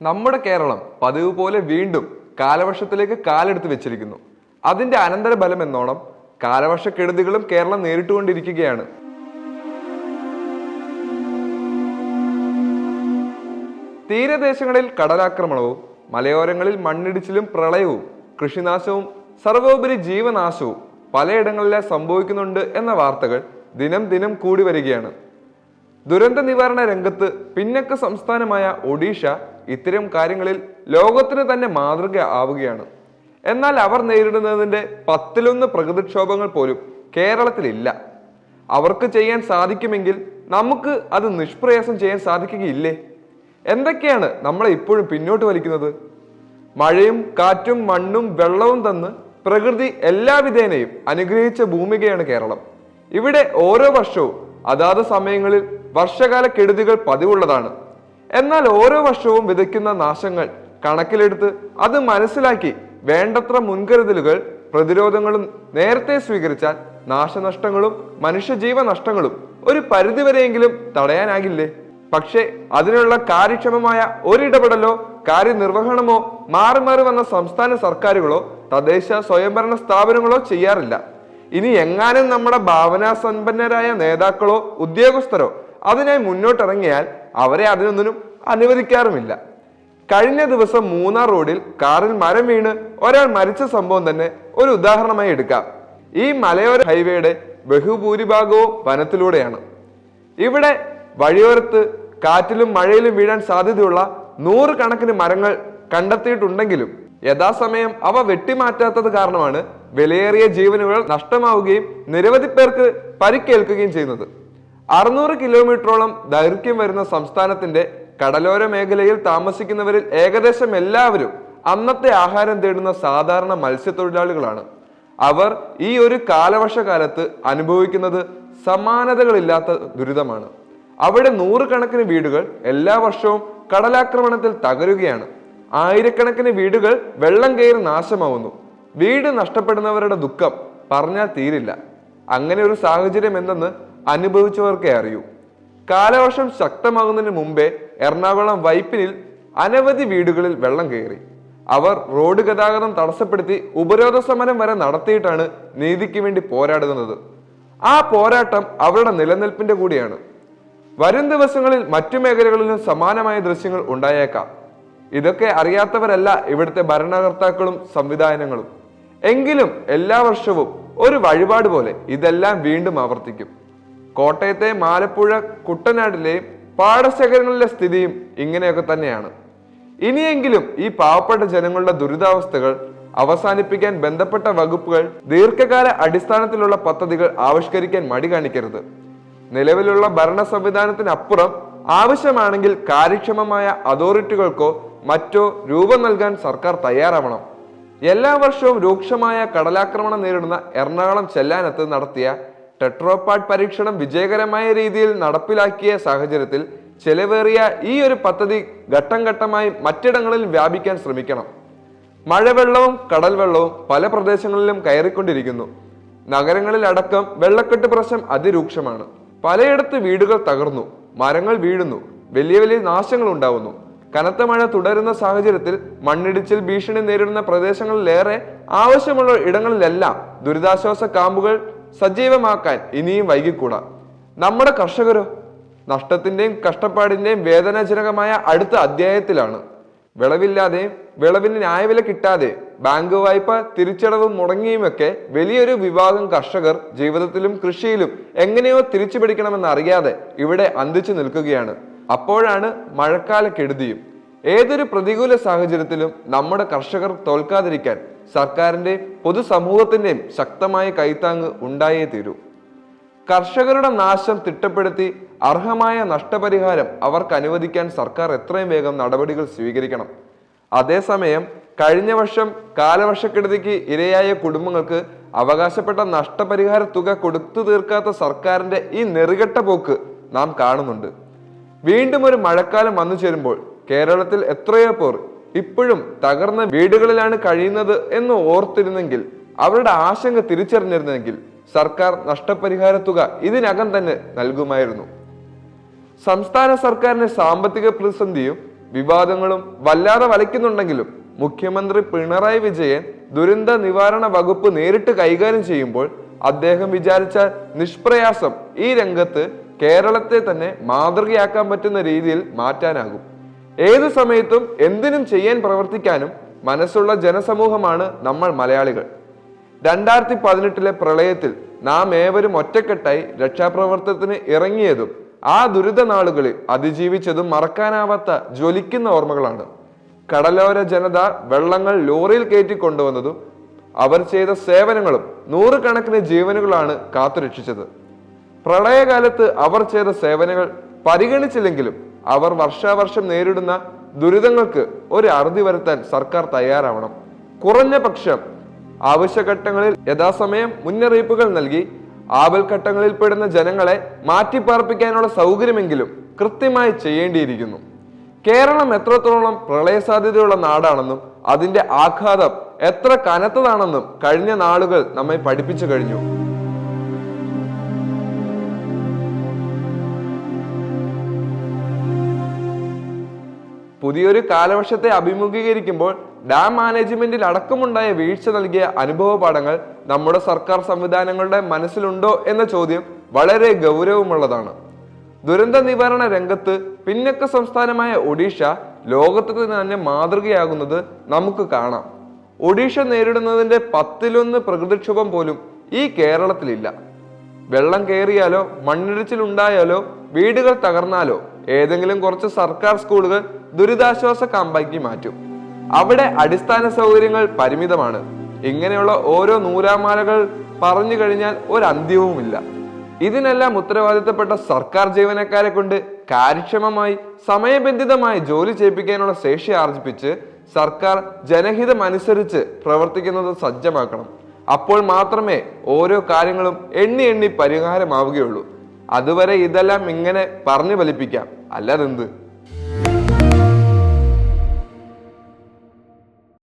നമ്മുടെ കേരളം പതിവ് പോലെ വീണ്ടും കാലവർഷത്തിലേക്ക് കാലെടുത്ത് വെച്ചിരിക്കുന്നു. അതിന്റെ അനന്തരഫലം എന്നോണം കാലവർഷക്കെടുതികളും കേരളം നേരിട്ടുകൊണ്ടിരിക്കുകയാണ്. തീരദേശങ്ങളിൽ കടലാക്രമണവും മലയോരങ്ങളിൽ മണ്ണിടിച്ചിലും പ്രളയവും കൃഷിനാശവും സർവോപരി ജീവനാശവും പലയിടങ്ങളിലെ സംഭവിക്കുന്നുണ്ട് എന്ന വാർത്തകൾ ദിനം ദിനം കൂടി വരികയാണ്. ദുരന്ത നിവാരണ രംഗത്ത് പിന്നക്ക സംസ്ഥാനമായ ഒഡീഷ ഇത്തരം കാര്യങ്ങളിൽ ലോകത്തിന് തന്നെ മാതൃക ആവുകയാണ്. എന്നാൽ അവർ നേരിടുന്നതിന്റെ പത്തിലൊന്ന് പ്രകൃതിക്ഷോഭങ്ങൾ പോലും കേരളത്തിലില്ല. അവർക്ക് ചെയ്യാൻ സാധിക്കുമെങ്കിൽ നമുക്ക് അത് നിഷ്പ്രയാസം ചെയ്യാൻ സാധിക്കുകയില്ലേ? എന്തൊക്കെയാണ് നമ്മളെ ഇപ്പോഴും പിന്നോട്ട് വലിക്കുന്നത്? മഴയും കാറ്റും മണ്ണും വെള്ളവും തന്ന് പ്രകൃതി എല്ലാവിധേനയും അനുഗ്രഹിച്ച ഭൂമികയാണ് കേരളം. ഇവിടെ ഓരോ വർഷവും അതാത് സമയങ്ങളിൽ വർഷകാല കെടുതികൾ പതിവുള്ളതാണ്. എന്നാൽ ഓരോ വർഷവും വിതയ്ക്കുന്ന നാശങ്ങൾ കണക്കിലെടുത്ത് അത് മനസ്സിലാക്കി വേണ്ടത്ര മുൻകരുതലുകൾ പ്രതിരോധങ്ങളും നേരത്തെ സ്വീകരിച്ചാൽ നാശനഷ്ടങ്ങളും മനുഷ്യജീവ നഷ്ടങ്ങളും ഒരു പരിധിവരെയെങ്കിലും തടയാനാകില്ലേ? പക്ഷേ അതിനുള്ള കാര്യക്ഷമമായ ഒരിടപെടലോ കാര്യനിർവഹണമോ മാറി മാറി വന്ന സംസ്ഥാന സർക്കാരുകളോ തദ്ദേശ സ്വയംഭരണ സ്ഥാപനങ്ങളോ ചെയ്യാറില്ല. ഇനി എങ്ങാനും നമ്മുടെ ഭാവനാസമ്പന്നരായ നേതാക്കളോ ഉദ്യോഗസ്ഥരോ അതിനായി മുന്നോട്ടിറങ്ങിയാൽ അവരെ അതിനൊന്നിനും അനുവദിക്കാറുമില്ല. കഴിഞ്ഞ ദിവസം മൂന്നാർ റോഡിൽ കാറിൽ മരം വീണ് ഒരാൾ മരിച്ച സംഭവം തന്നെ ഒരു ഉദാഹരണമായി എടുക്കാം. ഈ മലയോര ഹൈവേയുടെ ബഹുഭൂരിഭാഗവും വനത്തിലൂടെയാണ്. ഇവിടെ വഴിയോരത്ത് കാറ്റിലും മഴയിലും വീഴാൻ സാധ്യതയുള്ള നൂറുകണക്കിന് മരങ്ങൾ കണ്ടെത്തിയിട്ടുണ്ടെങ്കിലും യഥാസമയം അവ വെട്ടിമാറ്റാത്തത് കാരണമാണ് വിലയേറിയ ജീവനുകൾ നഷ്ടമാവുകയും നിരവധി പേർക്ക് പരിക്കേൽക്കുകയും ചെയ്യുന്നത്. അറുന്നൂറ് കിലോമീറ്ററോളം ദൈർഘ്യം വരുന്ന സംസ്ഥാനത്തിന്റെ കടലോര മേഖലയിൽ താമസിക്കുന്നവരിൽ ഏകദേശം എല്ലാവരും അന്നത്തെ ആഹാരം തേടുന്ന സാധാരണ മത്സ്യത്തൊഴിലാളികളാണ്. അവർ ഈ ഒരു കാലവർഷകാലത്ത് അനുഭവിക്കുന്നത് സമാനതകളില്ലാത്ത ദുരിതമാണ്. അവിടെ നൂറുകണക്കിന് വീടുകൾ എല്ലാ വർഷവും കടലാക്രമണത്തിൽ തകരുകയാണ്. ആയിരക്കണക്കിന് വീടുകൾ വെള്ളം കയറി നാശമാവുന്നു. വീട് നഷ്ടപ്പെടുന്നവരുടെ ദുഃഖം പറഞ്ഞാൽ തീരില്ല. അങ്ങനെ ഒരു സാഹചര്യം എന്തെന്ന് അനുഭവിച്ചവർക്കേ അറിയൂ. കാലവർഷം ശക്തമാകുന്നതിന് മുമ്പേ എറണാകുളം വൈപ്പിനിൽ അനവധി വീടുകളിൽ വെള്ളം കയറി. അവർ റോഡ് ഗതാഗതം തടസ്സപ്പെടുത്തി ഉപരോധ സമരം വരെ നടത്തിയിട്ടാണ് നീതിക്ക് വേണ്ടി പോരാടുന്നത്. ആ പോരാട്ടം അവരുടെ നിലനിൽപ്പിന്റെ കൂടിയാണ്. വരും ദിവസങ്ങളിൽ മറ്റു മേഖലകളിലും സമാനമായ ദൃശ്യങ്ങൾ ഉണ്ടായേക്കാം. ഇതൊക്കെ അറിയാത്തവരല്ല ഇവിടുത്തെ ഭരണകർത്താക്കളും സംവിധാനങ്ങളും. എങ്കിലും എല്ലാ വർഷവും ഒരു വഴിപാട് പോലെ ഇതെല്ലാം വീണ്ടും ആവർത്തിക്കും. കോട്ടയത്തെ മാലപ്പുഴ കുട്ടനാട്ടിലെ പാടശേഖരങ്ങളിലെ സ്ഥിതിയും ഇങ്ങനെയൊക്കെ തന്നെയാണ്. ഇനിയെങ്കിലും ഈ പാവപ്പെട്ട ജനങ്ങളുടെ ദുരിതാവസ്ഥകൾ അവസാനിപ്പിക്കാൻ ബന്ധപ്പെട്ട വകുപ്പുകൾ ദീർഘകാല അടിസ്ഥാനത്തിലുള്ള പദ്ധതികൾ ആവിഷ്കരിക്കാൻ മടി കാണിക്കരുത്. നിലവിലുള്ള ഭരണ സംവിധാനത്തിനപ്പുറം ആവശ്യമാണെങ്കിൽ കാര്യക്ഷമമായ അതോറിറ്റികൾക്കോ മറ്റോ രൂപം നൽകാൻ സർക്കാർ തയ്യാറാവണം. എല്ലാ വർഷവും രൂക്ഷമായ കടലാക്രമണം നേരിടുന്ന എറണാകുളം ചെല്ലാനത്ത് നടത്തിയ ടെട്രോപാഡ് പരീക്ഷണം വിജയകരമായ രീതിയിൽ നടപ്പിലാക്കിയ സാഹചര്യത്തിൽ ചെലവേറിയ ഈ ഒരു പദ്ധതി ഘട്ടം ഘട്ടമായി മറ്റിടങ്ങളിൽ വ്യാപിക്കാൻ ശ്രമിക്കണം. മഴവെള്ളവും കടൽ വെള്ളവും പല പ്രദേശങ്ങളിലും കയറിക്കൊണ്ടിരിക്കുന്നു. നഗരങ്ങളിൽ അടക്കം വെള്ളക്കെട്ട് പ്രശ്നം അതിരൂക്ഷമാണ്. പലയിടത്ത് വീടുകൾ തകർന്നു മരങ്ങൾ വീഴുന്നു വലിയ വലിയ നാശങ്ങൾ ഉണ്ടാവുന്നു. കനത്ത മഴ തുടരുന്ന സാഹചര്യത്തിൽ മണ്ണിടിച്ചിൽ ഭീഷണി നേരിടുന്ന പ്രദേശങ്ങളിലേറെ ആവശ്യമുള്ള ഇടങ്ങളിലെല്ലാം ദുരിതാശ്വാസ ക്യാമ്പുകൾ സജീവമാക്കാൻ ഇനിയും വൈകിക്കൂടാ. നമ്മുടെ കർഷകരോ നഷ്ടത്തിന്റെയും കഷ്ടപ്പാടിന്റെയും വേദനാജനകമായ അടുത്ത അധ്യായത്തിലാണ്. വിളവില്ലാതെ വിളവിന് ന്യായവില കിട്ടാതെ ബാങ്ക് വായ്പ തിരിച്ചടവും മുടങ്ങിയുമൊക്കെ വലിയൊരു വിഭാഗം കർഷകർ ജീവിതത്തിലും കൃഷിയിലും എങ്ങനെയോ തിരിച്ചു പിടിക്കണമെന്ന് അറിയാതെ ഇവിടെ അന്തിച്ചു നിൽക്കുകയാണ്. അപ്പോഴാണ് മഴക്കാല കെടുതിയും ഏതൊരു പ്രതികൂല സാഹചര്യത്തിലും നമ്മുടെ കർഷകർ തോൽക്കാതിരിക്കാൻ സർക്കാരിന്റെയും പൊതുസമൂഹത്തിന്റെയും ശക്തമായ കൈത്താങ്ങ് ഉണ്ടായേ തീരൂ. കർഷകരുടെ നാശം തിട്ടപ്പെടുത്തി അർഹമായ നഷ്ടപരിഹാരം അവർക്ക് അനുവദിക്കാൻ സർക്കാർ എത്രയും വേഗം നടപടികൾ സ്വീകരിക്കണം. അതേസമയം കഴിഞ്ഞ വർഷം കാലവർഷക്കെടുതിക്ക് ഇരയായ കുടുംബങ്ങൾക്ക് അവകാശപ്പെട്ട നഷ്ടപരിഹാര തുക കൊടുത്തു തീർക്കാത്ത സർക്കാരിന്റെ ഈ നെറുകെട്ട പോക്ക് നാം കാണുന്നുണ്ട്. വീണ്ടും ഒരു മഴക്കാലം വന്നു ചേരുമ്പോൾ കേരളത്തിൽ എത്രയോ പേർ ഇപ്പോഴും തകർന്ന വീടുകളിലാണ് കഴിയുന്നത് എന്ന് ഓർത്തിരുന്നെങ്കിൽ അവരുടെ ആശങ്ക തിരിച്ചറിഞ്ഞിരുന്നെങ്കിൽ സർക്കാർ നഷ്ടപരിഹാര തുക ഇതിനകം തന്നെ നൽകുമായിരുന്നു. സംസ്ഥാന സർക്കാരിന്റെ സാമ്പത്തിക പ്രതിസന്ധിയും വിവാദങ്ങളും വല്ലാതെ വലയ്ക്കുന്നുണ്ടെങ്കിലും മുഖ്യമന്ത്രി പിണറായി വിജയൻ ദുരന്ത നിവാരണ വകുപ്പ് നേരിട്ട് കൈകാര്യം ചെയ്യുമ്പോൾ അദ്ദേഹം വിചാരിച്ച നിഷ്പ്രയാസം ഈ രംഗത്ത് കേരളത്തെ തന്നെ മാതൃകയാക്കാൻ പറ്റുന്ന രീതിയിൽ മാറ്റാനാകും. ഏതു സമയത്തും എന്തിനും ചെയ്യാൻ പ്രവർത്തിക്കാനും മനസ്സുള്ള ജനസമൂഹമാണ് നമ്മൾ മലയാളികൾ. രണ്ടായിരത്തി പതിനെട്ടിലെ പ്രളയത്തിൽ നാം ഏവരും ഒറ്റക്കെട്ടായി രക്ഷാപ്രവർത്തനത്തിന് ഇറങ്ങിയതും ആ ദുരിത നാളുകളിൽ അതിജീവിച്ചതും മറക്കാനാവാത്ത ജ്വലിക്കുന്ന ഓർമ്മകളാണ്. കടലോര ജനത വെള്ളങ്ങൾ ലോറിയിൽ കയറ്റി കൊണ്ടുവന്നതും അവർ ചെയ്ത സേവനങ്ങളും നൂറുകണക്കിന് ജീവനുകളാണ് കാത്തുരക്ഷിച്ചത്. പ്രളയകാലത്ത് അവർ ചെയ്ത സേവനങ്ങൾ പരിഗണിച്ചില്ലെങ്കിലും അവർ വർഷാവർഷം നേരിടുന്ന ദുരിതങ്ങൾക്ക് ഒരു അറുതി വരുത്താൻ സർക്കാർ തയ്യാറാവണം. കുറഞ്ഞ പക്ഷം ആവശ്യഘട്ടങ്ങളിൽ യഥാസമയം മുന്നറിയിപ്പുകൾ നൽകി ആപൽഘട്ടങ്ങളിൽ പെടുന്ന ജനങ്ങളെ മാറ്റിപ്പാർപ്പിക്കാനുള്ള സൗകര്യമെങ്കിലും കൃത്യമായി ചെയ്യേണ്ടിയിരിക്കുന്നു. കേരളം എത്രത്തോളം പ്രളയ സാധ്യതയുള്ള നാടാണെന്നും അതിന്റെ ആഘാതം എത്ര കനത്തതാണെന്നും കഴിഞ്ഞ നാളുകൾ നമ്മെ പഠിപ്പിച്ചു കഴിഞ്ഞു. പുതിയൊരു കാലവർഷത്തെ അഭിമുഖീകരിക്കുമ്പോൾ ഡാം മാനേജ്മെന്റിൽ അടക്കമുണ്ടായ വീഴ്ച നൽകിയ അനുഭവ പാഠങ്ങൾ നമ്മുടെ സർക്കാർ സംവിധാനങ്ങളുടെ മനസ്സിലുണ്ടോ എന്ന ചോദ്യം വളരെ ഗൗരവമുള്ളതാണ്. ദുരന്ത നിവാരണ രംഗത്ത് പിന്നക്ക സംസ്ഥാനമായ ഒഡീഷ ലോകത്തിന് തന്നെ മാതൃകയാകുന്നത് നമുക്ക് കാണാം. ഒഡീഷ നേരിടുന്നതിന്റെ പത്തിലൊന്ന് പ്രകൃതിക്ഷോഭം പോലും ഈ കേരളത്തിലില്ല. വെള്ളം കയറിയാലോ മണ്ണിടിച്ചിലുണ്ടായാലോ വീടുകൾ തകർന്നാലോ ഏതെങ്കിലും കുറച്ച് സർക്കാർ സ്കൂളുകൾ ദുരിതാശ്വാസ ക്യാമ്പാക്കി മാറ്റും. അവിടെ അടിസ്ഥാന സൗകര്യങ്ങൾ പരിമിതമാണ്. ഇങ്ങനെയുള്ള ഓരോ നൂരാമാലകൾ പറഞ്ഞു കഴിഞ്ഞാൽ ഒരു അന്ത്യവുമില്ല ഇതിനെല്ലാം ഉത്തരവാദിത്തപ്പെട്ട സർക്കാർ ജീവനക്കാരെ കൊണ്ട് കാര്യക്ഷമമായി സമയബന്ധിതമായി ജോലി ചെയ്യിപ്പിക്കാനുള്ള ശേഷി ആർജിപ്പിച്ച് സർക്കാർ ജനഹിതമനുസരിച്ച് പ്രവർത്തിക്കുന്നത് സജ്ജമാക്കണം. അപ്പോൾ മാത്രമേ ഓരോ കാര്യങ്ങളും എണ്ണി എണ്ണി പരിഹാരമാവുകയുള്ളൂ. അതുവരെ ഇതെല്ലാം ഇങ്ങനെ പറഞ്ഞു ഫലിപ്പിക്കാം. അല്ലാതെന്ത്?